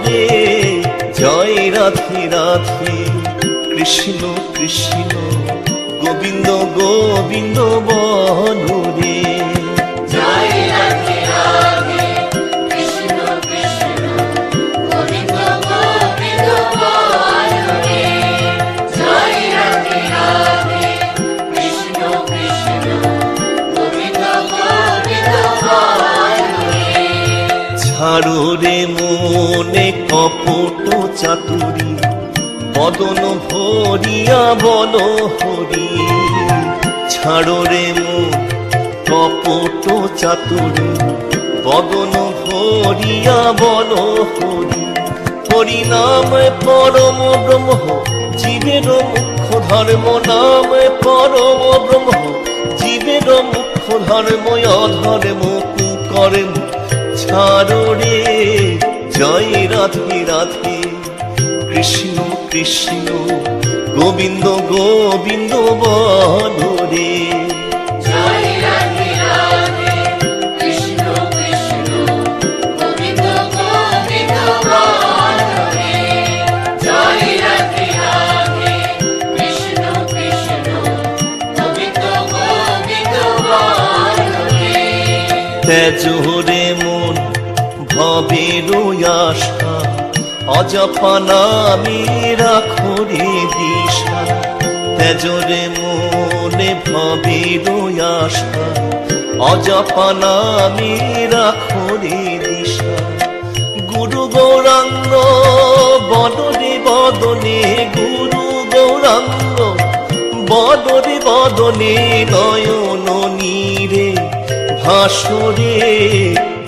জপরে জয় রাধে রাধে। কৃষ্ণ কৃষ্ণ গোবিন্দ গোবিন্দ বল ছাড়ো রে মনে কপট চাতুরি, বদন ভরিয়া বল হরি। ছাড়ো রে মন কপট চাতুরি, বদন ভরিয়া বল হরি। হরি নাম পরম ব্রহ্ম, জীবের মুখ্য ধর্ম নাম পরম ব্রহ্ম। জীবের মুখ্য ধর্ম অধর্ম কুকর্ম। সারণে। জয় রাধি রাধি। কৃষ্ণ কৃষ্ণ গোবিন্দ গোবিন্দ বনরে। তেজ ভবের আশা অজপা নামে রাখো রে দিশা। তেজরে মনে ভবের আশা অজপা নামে রাখো রে দিশা। গুরু গৌরাঙ্গ, বদনে বদনে, গুরু গৌরাঙ্গ, বদনে বদনে নয়ন নীরে, ভাসরে